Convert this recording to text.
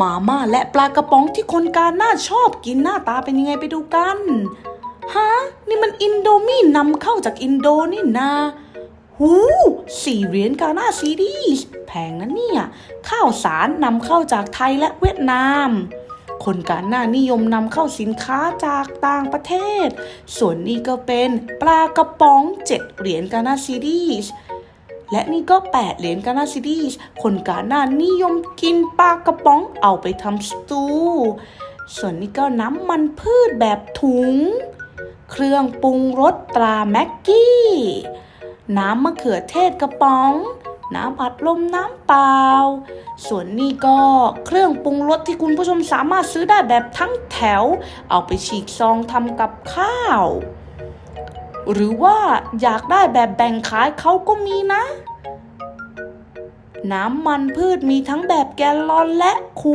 มาม่าและปลากระป๋องที่คนกาหน้าชอบกินหน้าตาเป็นยังไงไปดูกันฮะนี่มันอินโดมี่นำเข้าจากอินโดนี่นาหูสี่เหรียญกาหน้าซีดีสแพงนะเนี่ยข้าวสารนำเข้าจากไทยและเวียดนาม คนกาหน้านิยมนำเข้าสินค้าจากต่างประเทศ ส่วนนี้ก็เป็นปลากระป๋องเจ็ดเหรียญกาหน้าซีดีส และนี่ก็ 8 เหรียญกานาซิดีสคนกาหน้านิยมกินปลากระป๋องเอาไปทำสตู ส่วนนี้ก็น้ำมันพืชแบบถุง เครื่องปรุงรสตราแม็กกี้ น้ำมะเขือเทศกระป๋องน้ำอัดลมน้ำเปล่า ส่วนนี้ก็เครื่องปรุงรสที่คุณผู้ชมสามารถซื้อได้แบบทั้งแถว เอาไปฉีกซองทำกับข้าว หรือว่าอยากได้แบบแบ่งขายเขาก็มีนะ น้ำมันพืชมีทั้งแบบแกลลอนและคู